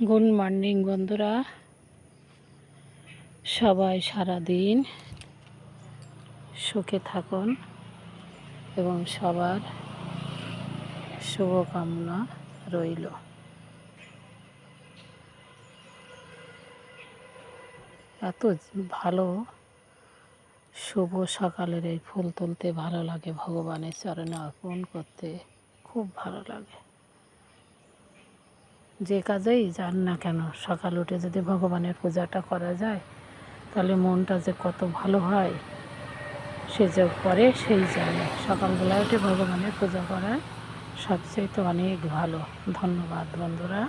Good morning বন্ধুরা। সবাই সারাদিন সুখে থাকুন এবং সবার শুভকামনা রইল। এত ভালো, শুভ সকালের এই ফুল তুলতে ভালো লাগে ভগবানের চরণে অর্পণ করতে। খুব ভালো লাগে। যে কাজেই যান না কেন, সকাল উঠে যদি ভগবানের পূজাটা করা যায়, তাহলে মনটা যে কত ভালো হয়, সে যে করে সেই জানে। সকালবেলা উঠে ভগবানের পূজা করা সবচেয়ে তো অনেক ভালো। ধন্যবাদ বন্ধুরা।